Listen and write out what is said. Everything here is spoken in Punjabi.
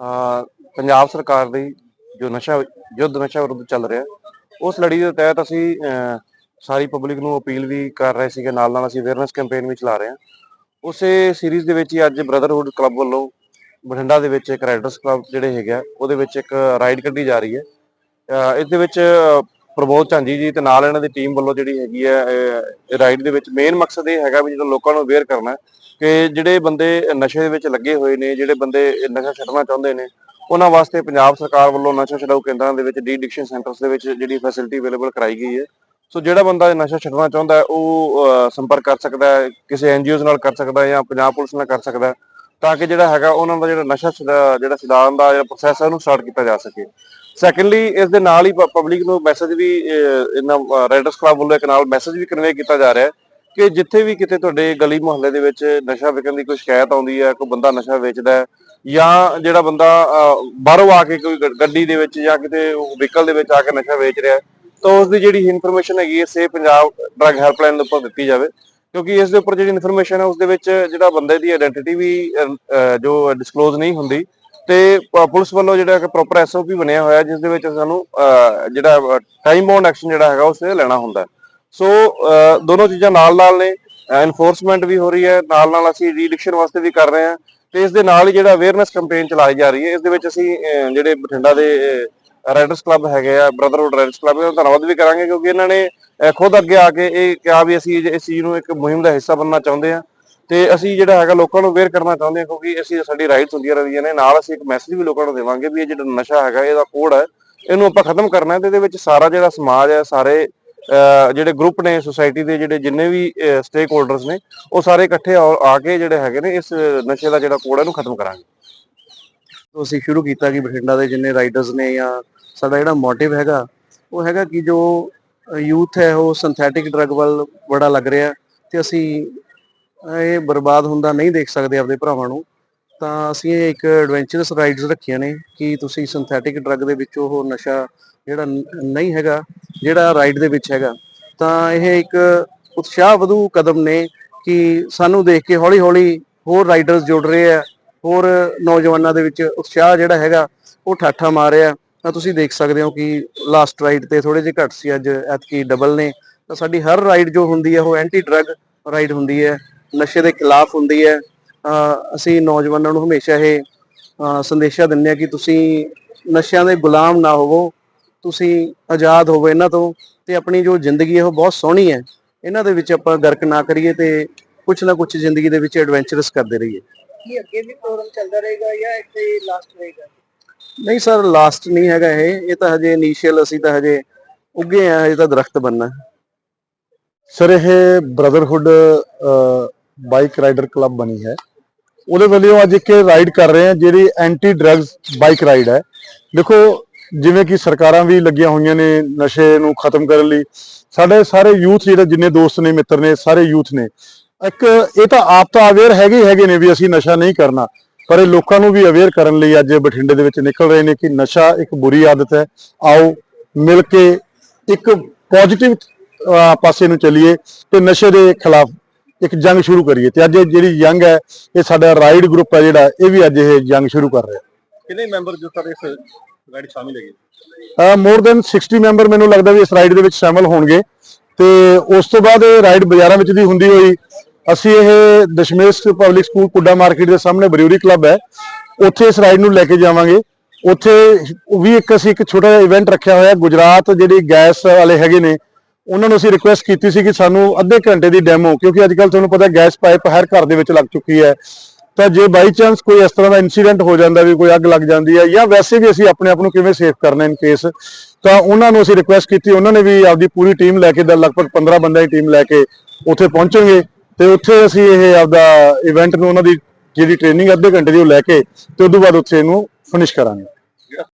ਪੰਜਾਬ ਸਰਕਾਰ ਦੀ ਜੋ ਨਸ਼ਾ, ਯੁੱਧ ਨਸ਼ਾ ਵਿਰੁੱਧ ਚੱਲ ਰਿਹਾ, ਉਸ ਲੜੀ ਦੇ ਤਹਿਤ ਅਸੀਂ ਸਾਰੀ ਪਬਲਿਕ ਨੂੰ ਅਪੀਲ ਵੀ ਕਰ ਰਹੇ ਸੀਗੇ, ਨਾਲ ਨਾਲ ਅਸੀਂ ਅਵੇਅਰਨੈਸ ਕੈਂਪੇਨ ਵੀ ਚਲਾ ਰਹੇ ਹਾਂ। ਉਸੇ ਸੀਰੀਜ਼ ਦੇ ਵਿੱਚ ਹੀ ਅੱਜ ਬ੍ਰਦਰਹੁੱਡ ਕਲੱਬ ਵੱਲੋਂ ਬਠਿੰਡਾ ਦੇ ਵਿੱਚ ਇੱਕ ਰਾਈਡਰਸ ਕਲੱਬ ਜਿਹੜੇ ਹੈਗੇ ਆ, ਉਹਦੇ ਵਿੱਚ ਇੱਕ ਰਾਈਡ ਕੱਢੀ ਜਾ ਰਹੀ ਹੈ। ਇਸ ਦੇ ਵਿੱਚ ਪ੍ਰਬੋਧ ਝਾਂਜੀ ਜੀ ਤੇ ਨਾਲ ਇਹਨਾਂ ਦੀ ਟੀਮ ਵੱਲੋਂ ਜਿਹੜੀ ਹੈਗੀ ਹੈ, ਇਹ ਰਾਈਡ ਦੇ ਵਿੱਚ ਮੇਨ ਮਕਸਦ ਇਹ ਹੈਗਾ ਵੀ ਜਿਹੜਾ ਲੋਕਾਂ ਨੂੰ ਅਵੇਅਰ ਕਰਨਾ ਕਿ ਜਿਹੜੇ ਬੰਦੇ ਨਸ਼ੇ ਦੇ ਵਿੱਚ ਲੱਗੇ ਹੋਏ ਨੇ, ਜਿਹੜੇ ਬੰਦੇ ਨਸ਼ਾ ਛੱਡਣਾ ਚਾਹੁੰਦੇ ਨੇ, ਉਹਨਾਂ ਵਾਸਤੇ ਪੰਜਾਬ ਸਰਕਾਰ ਵੱਲੋਂ ਨਸ਼ਾ ਛਡਾਊ ਕੇਂਦਰਾਂ ਦੇ ਵਿੱਚ ਡੀ ਐਡਿਕਸ਼ਨ ਸੈਂਟਰਸ ਦੇ ਵਿੱਚ ਜਿਹੜੀ ਫੈਸਿਲਿਟੀ ਅਵੇਲੇਬਲ ਕਰਾਈ ਗਈ ਹੈ। ਸੋ ਜਿਹੜਾ ਬੰਦਾ ਨਸ਼ਾ ਛੱਡਣਾ ਚਾਹੁੰਦਾ ਹੈ, ਉਹ ਸੰਪਰਕ ਕਰ ਸਕਦਾ ਹੈ, ਕਿਸੇ ਐਨਜੀਓਜ਼ ਨਾਲ ਕਰ ਸਕਦਾ ਹੈ ਜਾਂ ਪੰਜਾਬ ਪੁਲਿਸ ਨਾਲ ਕਰ ਸਕਦਾ ਹੈ। ਤਾਂ ਕਿ ਜਿਹੜਾ ਹੈਗਾ ਉਹਨਾਂ ਦਾ ਜਿਹੜਾ ਨਸ਼ਾ ਜਿਹੜਾ ਛਡਾਉਣ ਦਾ ਜਿਹੜਾ ਪ੍ਰੋਸੈਸ ਹੈ ਉਹਨੂੰ ਸਟਾਰਟ ਕੀਤਾ ਜਾ ਸਕੇ। ਸੈਕੰਡਲੀ ਇਸ ਦੇ ਨਾਲ ਹੀ ਪਬਲਿਕ ਨੂੰ ਮੈਸੇਜ ਵੀ ਇਹਨਾਂ ਰਾਈਡਰਸ ਕਲੱਬ ਵੱਲੋਂ ਇੱਕ ਨਾਲ ਮੈਸੇਜ ਵੀ ਕਨਵੇ ਕੀਤਾ ਜਾ ਰਿਹਾ ਹੈ ਕਿ ਜਿੱਥੇ ਵੀ ਕਿਤੇ ਤੁਹਾਡੇ ਗਲੀ ਮੁਹੱਲੇ ਦੇ ਵਿੱਚ ਨਸ਼ਾ ਵਿਕਣ ਦੀ ਕੋਈ ਸ਼ਿਕਾਇਤ ਆਉਂਦੀ ਹੈ, ਕੋਈ ਬੰਦਾ ਨਸ਼ਾ ਵੇਚਦਾ ਹੈ, ਜਾਂ ਜਿਹੜਾ ਬੰਦਾ ਬਾਹਰੋਂ ਆ ਕੇ ਕੋਈ ਗੱਡੀ ਦੇ ਵਿੱਚ ਜਾਂ ਕਿਤੇ ਵਹੀਕਲ ਦੇ ਵਿੱਚ ਆ ਕੇ ਨਸ਼ਾ ਵੇਚ ਰਿਹਾ ਤਾਂ ਉਸ ਦੀ ਜਿਹੜੀ ਇਨਫੋਰਮੇਸ਼ਨ ਹੈਗੀ ਹੈ ਸੇ ਪੰਜਾਬ ਡਰੱਗ ਹੈਲਪਲਾਈਨ ਦੇ ਉੱਪਰ ਦਿੱਤੀ ਜਾਵੇ। ਕਿਉਂਕਿ ਇਸ ਦੇ ਉੱਪਰ ਜਿਹੜੀ ਇਨਫੋਰਮੇਸ਼ਨ ਹੈ, ਉਸ ਦੇ ਵਿੱਚ ਜਿਹੜਾ ਬੰਦੇ ਦੀ ਆਇਡੈਂਟੀਟੀ ਵੀ ਜੋ ਡਿਸਕਲੋਜ਼ ਨਹੀਂ ਹੁੰਦੀ, ਤੇ ਪੁਲਿਸ ਵੱਲੋਂ ਜਿਹੜਾ ਕਿ ਪ੍ਰੋਪਰ ਐਸਓਪੀ ਬਣਿਆ ਹੋਇਆ, ਜਿਸ ਦੇ ਵਿੱਚ ਸਾਨੂੰ ਜਿਹੜਾ ਟਾਈਮ ਬਾਉਂਡ ਐਕਸ਼ਨ ਜਿਹੜਾ ਹੈਗਾ, ਉਸ ਤੇ ਲੈਣਾ ਹੁੰਦਾ ਸੋ ਦੋਨੋਂ ਚੀਜ਼ਾਂ ਨਾਲ ਨਾਲ ਨੇ ਐਨਫੋਰਸਮੈਂਟ ਵੀ ਹੋ ਰਹੀ ਹੈ ਨਾਲ ਨਾਲ ਅਸੀਂ ਰੀਡਿਕਸ਼ਨ ਵਾਸਤੇ ਵੀ ਕਰ ਰਹੇ ਹਾਂ, ਤੇ ਇਸ ਦੇ ਨਾਲ ਹੀ ਜਿਹੜਾ ਅਵੇਅਰਨੈਸ ਕੈਂਪੇਨ ਚਲਾਈ ਜਾ ਰਹੀ ਹੈ, ਇਸ ਦੇ ਵਿੱਚ ਅਸੀਂ ਜਿਹੜੇ ਬਠਿੰਡਾ ਦੇ ਰਾਈਡਰਸ ਕਲੱਬ ਹੈਗੇ ਆ ਬ੍ਰਦਰਹੁੱਡ ਰਾਈਡਰਸ ਕਲੱਬ ਦਾ ਧੰਨਵਾਦ ਵੀ ਕਰਾਂਗੇ ਕਿਉਂਕਿ ਇਹਨਾਂ ਨੇ ਖੁਦ ਅੱਗੇ ਆ ਕੇ ਇਹ ਕਿਹਾ ਵੀ ਅਸੀਂ ਇਸ ਚੀਜ਼ ਨੂੰ ਇੱਕ ਮੁਹਿੰਮ ਦਾ ਹਿੱਸਾ ਬਣਨਾ ਚਾਹੁੰਦੇ ਹਾਂ ਤੇ ਅਸੀਂ ਜਿਹੜਾ ਹੈਗਾ ਲੋਕਾਂ ਨੂੰ ਅਵੇਅਰ ਕਰਨਾ ਚਾਹੁੰਦੇ ਹਾਂ ਕਿਉਂਕਿ ਅਸੀਂ ਸਾਡੀ ਰਾਈਡਸ ਹੁੰਦੀਆਂ ਰਹਿੰਦੀਆਂ ਨੇ, ਨਾਲ ਅਸੀਂ ਇੱਕ ਮੈਸੇਜ ਵੀ ਲੋਕਾਂ ਨੂੰ ਦੇਵਾਂਗੇ ਵੀ ਇਹ ਜਿਹੜਾ ਨਸ਼ਾ ਹੈਗਾ, ਇਹਦਾ ਕੋਡ ਹੈ, ਇਹਨੂੰ ਆਪਾਂ ਖਤਮ ਕਰਨਾ ਹੈ ਤੇ ਇਹਦੇ ਵਿੱਚ ਸਾਰਾ ਜਿਹੜਾ ਸਮਾਜ ਹੈ, ਸਾਰੇ ਜਿਹੜੇ ਗਰੁੱਪ ਨੇ ਸੁਸਾਇਟੀ ਦੇ ਜਿਹੜੇ ਜਿੰਨੇ ਵੀ ਸਟੇਕ ਹੋਲਡਰਸ ਨੇ, ਉਹ ਸਾਰੇ ਇਕੱਠੇ ਆ ਕੇ ਜਿਹੜੇ ਹੈਗੇ ਨੇ, ਇਸ ਨਸ਼ੇ ਦਾ ਜਿਹੜਾ ਕੋਡ ਹੈ, ਇਹਨੂੰ ਖਤਮ ਕਰਾਂਗੇ। ਤੋਂ ਅਸੀਂ ਸ਼ੁਰੂ ਕੀਤਾ ਕਿ ਬਠਿੰਡਾ ਦੇ ਜਿੰਨੇ ਰਾਈਡਰਸ ਨੇ ਜਾਂ ਸਾਡਾ ਜਿਹੜਾ ਮੋਟਿਵ ਹੈਗਾ, ਉਹ ਹੈਗਾ ਕਿ ਜੋ ਯੂਥ ਹੈ, ਉਹ ਸਿੰਥੈਟਿਕ ਡਰੱਗ ਵੱਲ ਬੜਾ ਲੱਗ ਰਿਹਾ ਤੇ ਅਸੀਂ ਇਹ ਬਰਬਾਦ ਹੁੰਦਾ ਨਹੀਂ ਦੇਖ ਸਕਦੇ ਆਪਦੇ ਭਰਾਵਾਂ ਨੂੰ। ਤਾਂ ਅਸੀਂ ਇਹ ਇੱਕ ਐਡਵੈਂਚਰਸ ਰਾਈਡਸ ਰੱਖੀਆਂ ਨੇ ਕਿ ਤੁਸੀਂ ਸਿੰਥੈਟਿਕ ਡਰੱਗ ਦੇ ਵਿੱਚ ਉਹ ਨਸ਼ਾ ਜਿਹੜਾ ਨਹੀਂ ਹੈਗਾ, ਜਿਹੜਾ ਰਾਈਡ ਦੇ ਵਿੱਚ ਹੈਗਾ। ਤਾਂ ਇਹ ਇੱਕ ਉਤਸ਼ਾਹ ਵਧੂ ਕਦਮ ਨੇ ਕਿ ਸਾਨੂੰ ਦੇਖ ਕੇ ਹੌਲੀ ਹੌਲੀ ਹੋਰ ਰਾਈਡਰਸ ਜੁੜ ਰਹੇ ਆ, ਹੋਰ ਨੌਜਵਾਨਾਂ ਦੇ ਵਿੱਚ ਉਤਸ਼ਾਹ ਜਿਹੜਾ ਹੈਗਾ, ਉਹ ਠਾਠਾ ਮਾਰ ਰਿਹਾ। ਤਾਂ ਤੁਸੀਂ ਦੇਖ ਸਕਦੇ ਹੋ ਕਿ ਲਾਸਟ ਰਾਈਡ ਤੇ ਥੋੜੇ ਜਿਹਾ ਘੱਟ ਸੀ ਅੱਜ, ਐਤਕੀ ਡਬਲ ਨੇ। ਤਾਂ ਸਾਡੀ ਹਰ ਰਾਈਡ ਜੋ ਹੁੰਦੀ ਹੈ, ਉਹ ਐਂਟੀ ਡਰੱਗ ਰਾਈਡ ਹੁੰਦੀ ਹੈ, ਨਸ਼ੇ ਦੇ ਖਿਲਾਫ ਹੁੰਦੀ ਹੈ। ਅਸੀਂ ਨੌਜਵਾਨਾਂ ਨੂੰ ਹਮੇਸ਼ਾ ਇਹ ਸੰਦੇਸ਼ਾ ਦਿੰਦੇ ਆ ਕਿ ਤੁਸੀਂ ਨਸ਼ਿਆਂ ਦੇ ਗੁਲਾਮ ਨਾ ਹੋਵੋ, ਤੁਸੀਂ ਆਜ਼ਾਦ ਹੋਵੋ ਇਹਨਾਂ ਤੋਂ ਤੇ ਆਪਣੀ ਜੋ ਜ਼ਿੰਦਗੀ ਹੈ, ਉਹ ਬਹੁਤ ਸੋਹਣੀ ਹੈ। ਇਹਨਾਂ ਦੇ ਵਿੱਚ ਆਪਾਂ ਗਰਕ ਨਾ ਕਰੀਏ ਤੇ ਕੁਝ ਨਾ ਕੁਝ ਜ਼ਿੰਦਗੀ ਦੇ ਵਿੱਚ ਐਡਵੈਂਚਰਸ ਕਰਦੇ ਰਹੀਏ। ਕੀ ਅੱਗੇ ਵੀ ਪ੍ਰੋਗਰਾਮ ਚੱਲਦਾ ਰਹੇਗਾ ਜਾਂ ਇੱਥੇ ਲਾਸਟ ਰਹੇਗਾ? ਨਹੀਂ ਸਰ ਲਾਸਟ ਨਹੀਂ ਹੈਗਾ ਇਹ। ਇਹ ਤਾਂ ਹਜੇ ਇਨੀਸ਼ੀਅਲ ਅਸੀਂ ਤਾਂ ਹਜੇ ਉੱਗੇ ਆ, ਹਜੇ ਤਾਂ ਦਰਖਤ ਬੰਨਾ ਸਰ, ਇਹ ਬ੍ਰਦਰਹੁੱਡ ਬਾਈਕ ਰਾਈਡਰ ਕਲੱਬ ਬਣੀ ਹੈ। ਉਹਦੇ ਵੱਲੋਂ ਅੱਜ ਇੱਕ ਰਾਈਡ ਕਰ ਰਹੇ ਹਾਂ ਜਿਹੜੀ ਐਂਟੀ ਡਰੱਗਸ ਬਾਈਕ ਰਾਈਡ ਹੈ। ਦੇਖੋ, ਜਿਵੇਂ ਕਿ ਸਰਕਾਰਾਂ ਵੀ ਲੱਗੀਆਂ ਹੋਈਆਂ ਨੇ ਨਸ਼ੇ ਨੂੰ ਖਤਮ ਕਰਨ ਲਈ। ਸਾਡੇ ਸਾਰੇ ਯੂਥ ਜਿਹੜੇ, ਜਿੰਨੇ ਦੋਸਤ ਨੇ, ਮਿੱਤਰ ਨੇ, ਸਾਰੇ ਯੂਥ ਨੇ, ਇੱਕ, ਇਹ ਤਾਂ ਆਪ ਤਾਂ ਅਵੇਅਰ ਹੈਗੇ ਹੈਗੇ ਨੇ ਵੀ ਅਸੀਂ ਨਸ਼ਾ ਨਹੀਂ ਕਰਨਾ। ਪਰ ਇਹ ਲੋਕਾਂ ਨੂੰ ਵੀ ਅਵੇਅਰ ਕਰਨ ਲਈ ਅੱਜ ਬਠਿੰਡੇ ਦੇ ਵਿੱਚ ਨਿਕਲ ਰਹੇ ਨੇ ਕਿ ਨਸ਼ਾ ਇੱਕ ਬੁਰੀ ਆਦਤ ਹੈ। ਆਓ ਮਿਲ ਕੇ ਇੱਕ ਪੋਜ਼ਿਟਿਵ ਪਾਸੇ ਨੂੰ ਚੱਲੀਏ ਤੇ ਨਸ਼ੇ ਦੇ ਖਿਲਾਫ ਇੱਕ ਜੰਗ ਸ਼ੁਰੂ ਕਰੀਏ। ਤੇ ਅੱਜ ਜਿਹੜੀ ਜੰਗ ਹੈ ਇਹ ਸਾਡਾ ਰਾਈਡ ਗਰੁੱਪ ਹੈ ਜਿਹੜਾ ਇਹ ਵੀ ਅੱਜ ਇਹ ਜੰਗ ਸ਼ੁਰੂ ਕਰ ਰਿਹਾ। ਕਿੰਨੇ ਮੈਂਬਰ ਜੋ ਸਾਰੇ ਇਸ ਗਾੜੀ ਸ਼ਾਮਿਲ ਹੈਗੇ? ਮੋਰ ਦੈਨ 60 ਮੈਂਬਰ ਮੈਨੂੰ ਲੱਗਦਾ ਵੀ ਇਸ ਰਾਈਡ ਦੇ ਵਿੱਚ ਸ਼ਾਮਲ ਹੋਣਗੇ। ਤੇ ਉਸ ਤੋਂ ਬਾਅਦ ਇਹ ਰਾਈਡ ਬਾਜ਼ਾਰਾਂ ਵਿੱਚ ਦੀ ਹੁੰਦੀ ਹੋਈ ਅਸੀਂ ਇਹ Dashmesh public school Kudda market ਦੇ ਸਾਹਮਣੇ ਬਰਿਊਰੀ ਕਲੱਬ ਹੈ। ਉੱਥੇ ਇਸ ਰਾਈਡ ਨੂੰ ਲੈ ਕੇ ਜਾਵਾਂਗੇ। ਉੱਥੇ ਵੀ ਇੱਕ ਅਸੀਂ ਇੱਕ ਛੋਟਾ ਜਿਹਾ ਇਵੈਂਟ ਰੱਖਿਆ ਹੋਇਆ, ਗੁਜਰਾਤ ਜਿਹੜੀ ਗੈਸ ਵਾਲੇ ਹੈਗੇ ਨੇ, ਉਹਨਾਂ ਨੂੰ ਅਸੀਂ ਰਿਕੁਐਸਟ ਕੀਤੀ ਸੀ ਕਿ ਸਾਨੂੰ ਅੱਧੇ ਘੰਟੇ ਦੀ ਡੈਮੋ ਕਿਉਂਕਿ ਅੱਜ ਕੱਲ ਤੁਹਾਨੂੰ ਪਤਾ ਗੈਸ ਪਾਈਪ ਹਰ ਘਰ ਦੇ ਵਿੱਚ ਲੱਗ ਚੁੱਕੀ ਹੈ। ਤਾਂ ਜੇ ਬਾਈ ਚਾਂਸ ਕੋਈ ਇਸ ਤਰ੍ਹਾਂ ਦਾ ਇਨਸੀਡੈਂਟ ਹੋ ਜਾਂਦਾ ਵੀ ਕੋਈ ਅੱਗ ਲੱਗ ਜਾਂਦੀ ਹੈ, ਜਾਂ ਵੈਸੇ ਵੀ ਅਸੀਂ ਆਪਣੇ ਆਪ ਨੂੰ ਕਿਵੇਂ ਸੇਫ ਕਰਨਾ ਇਨ ਕੇਸ ਤਾਂ ਉਹਨਾਂ ਨੂੰ ਅਸੀਂ ਰਿਕੁਐਸਟ ਕੀਤੀ, ਉਹਨਾਂ ਨੇ ਵੀ ਆਪਦੀ ਪੂਰੀ ਟੀਮ ਲੈ ਕੇ ਦਾ ਲਗਭਗ 15 ਬੰਦਿਆਂ ਦੀ ਟੀਮ ਲੈ ਕੇ ਉੱਥੇ ਪਹੁੰਚਣਗੇ ਤੇ ਉੱਥੇ ਅਸੀਂ ਇਹ ਆਪਦਾ ਇਵੈਂਟ ਨੂੰ ਉਹਨਾਂ ਦੀ ਜਿਹੜੀ ਟ੍ਰੇਨਿੰਗ ਅੱਧੇ ਘੰਟੇ ਦੀ ਉਹ ਲੈ ਕੇ ਤੇ ਉਸ ਤੋਂ ਬਾਅਦ ਉੱਥੇ ਇਹਨੂੰ ਫਿਨਿਸ਼ ਕਰਾਂਗੇ।